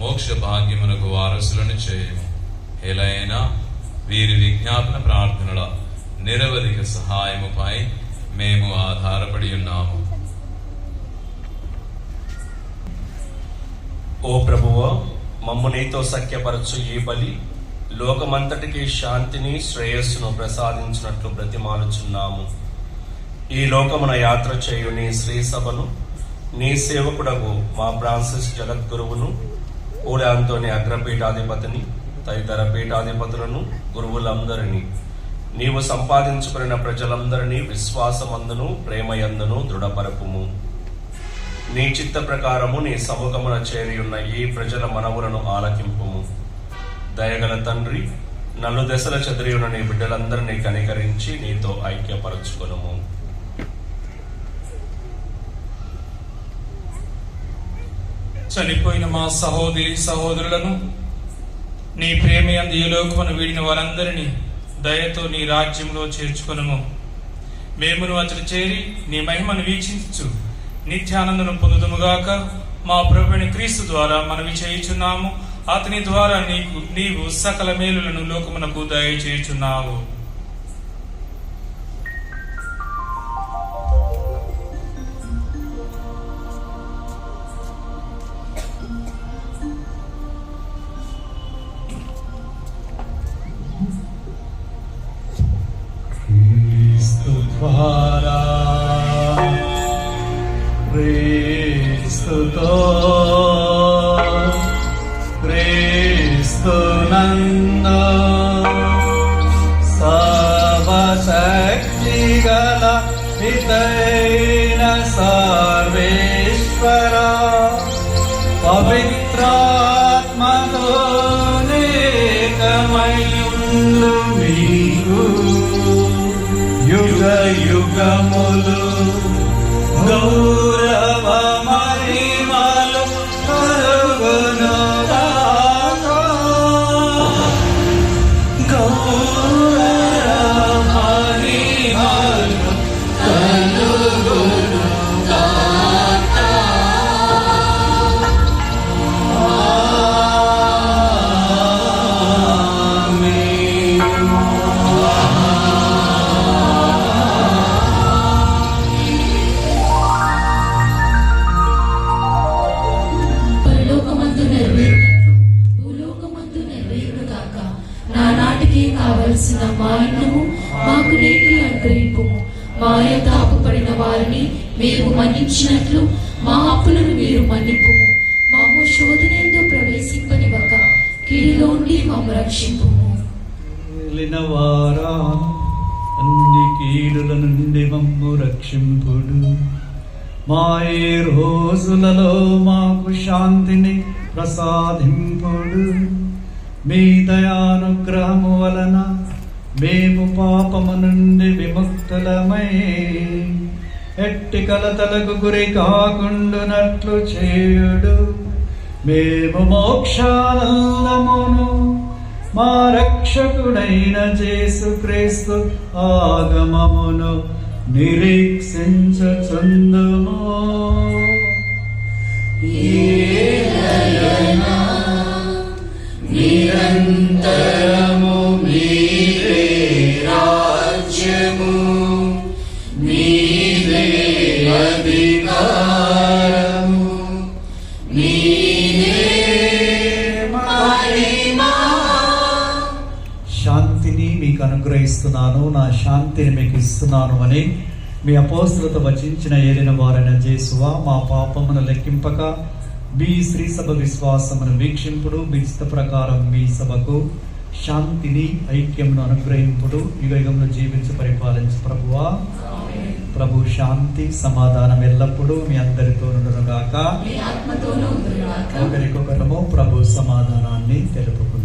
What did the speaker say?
మోక్ష భాగ్యమునకు వారసులను చేయము. ఎలా వీరి విజ్ఞాపన ప్రార్థనల నిరవధిక సహాయముపై మేము ఆధారపడి ఉన్నాము. ఓ ప్రభువ మమ్ము నీతో సఖ్యపరచు ఈ బలి లోకమంతటికి శాంతిని శ్రేయస్సును ప్రసాదించినట్లు బ్రతిమాలుచున్నాము. ఈ లోకమున యాత్ర చేయు నీ శ్రీసభను నీ సేవకుడగు మా ఫ్రాన్సిస్ జగద్గురువును ఊడాంతోని అగ్రపీఠాధిపతిని తదితర పీఠాధిపతులను గురువులందరినీ. నీవు సంపాదించుకున్న ప్రజలందరినీ విశ్వాసమందును ప్రేమయందును దృఢపరపుము. నీ చిత్త ప్రకారము నీ సముఖమున చేరి ఉన్న ఈ ప్రజల మనవులను ఆలకింపుము. దయగల తండ్రి నన్ను దశల చెదిరి ఉన్న నీ బిడ్డలందరినీ కనికరించి నీతో ఐక్యపరచుకొనుము. చనిపోయిన మా సహోదరి సహోదరులను నీ ప్రేమయందు ఈ లోకమును వీడిన వారందరినీ దయతో నీ రాజ్యంలో చేర్చుకొనము. మేమును అతడు చేరి నీ మహిమను వీక్షించు నిత్యానందను పొందుదుముగాక మా ప్రభుని క్రీస్తు ద్వారా మనవి చేయుచున్నాము. అతని ద్వారా నీకు నీవు సకల మేలులను లోకమునకు దయచేయుచున్నావు. క్రీస్తు ద్వారా క్రీస్తుతో క్రీస్తునందు సర్వశక్తి గల పితైన సర్వేశ్వర పవిత్రాత్మతో యుగములు గౌరవ కావలసిన మా మాకు నేటి అనుగ్రహింపు మా యొక్క వారిని మీరు మన్నించినట్లు మా అప్పులను మీరు మన్నింపు మాము శోధనేందు ప్రవేశింపనివ్వక కీడులోండి మమ్ము రక్షింపుము. వారా అన్ని కీడుల నుండి మమ్ము రక్షింపుడు. మా ఏ రోజులలో మాకు శాంతిని ప్రసాదింపుడు. మీ దయానుగ్రహము వలన మేము పాపము నుండి విముక్తులమై ఎట్టి కలతలకు గురి కాకుండునట్లు చేయుడు. మేము మోక్షానందమును మా రక్షకుడైన యేసుక్రీస్తు ఆగమమును నిరీక్షించుచుందుము అనుగ్రహిస్తున్నాను నా శాంతిని మీకు ఇస్తున్నాను అని మీ అపోస్తులతో వచించిన ఏలిన వారైన జేసువా మా పాపమును లెక్కింపక మీ శ్రీ సభ విశ్వాసమును వీక్షింపుడు మీ ఇష్ట ప్రకారం మీ సభకు శాంతిని ఐక్యమును అనుగ్రహింపుడు యుగ యుగంలో జీవించి పరిపాలించు ప్రభువా. ప్రభు శాంతి సమాధానం ఎల్లప్పుడూ మీ అందరితో గాక మీ ఆత్మతోనూ ఉండును గాక ఒకరికొకరము ప్రభు సమాధానాన్ని తెలుపుకుందాం